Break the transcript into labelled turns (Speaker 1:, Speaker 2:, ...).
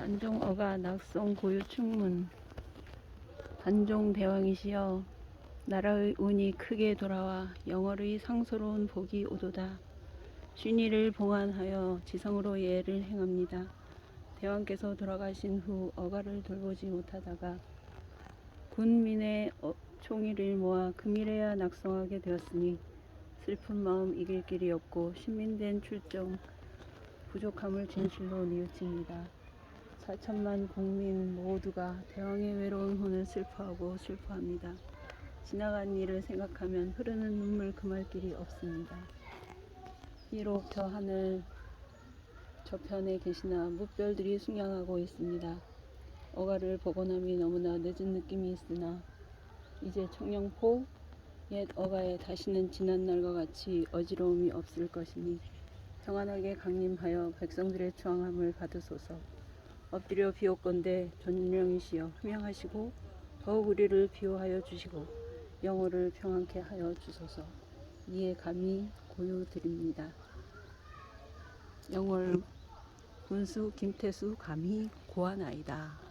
Speaker 1: 단종어가 낙성 고유 충문. 단종 대왕이시여 나라의 운이 크게 돌아와 영월의 상소로운 복이 오도다. 쉰이를 봉안하여 지성으로 예를 행합니다. 대왕께서 돌아가신 후 어가를 돌보지 못하다가 군민의 어- 총의를 모아 금일에야 낙성하게 되었으니 슬픈 마음 이길 길이 없고 신민된 출정 부족함을 진실로 뉘우칩니다. 4천만 국민 모두가 대왕의 외로운 혼을 슬퍼하고 슬퍼합니다. 지나간 일을 생각하면 흐르는 눈물 금할 길이 없습니다. 비록 저 하늘 저편에 계시나 무별들이 숙양하고 있습니다. 어가를 보고 남이 너무나 늦은 느낌이 있으나 이제 청령포 옛 어가에 다시는 지난 날과 같이 어지러움이 없을 것이니 평안하게 강림하여 백성들의 추앙함을 받으소서. 엎드려 비옵건대 존령이시여 흠양하시고 더욱 우리를 비호하여 주시고 영호를 평안케 하여 주소서. 이에 감히 고요 드립니다. 영월 군수 김태수 감히 고하나이다.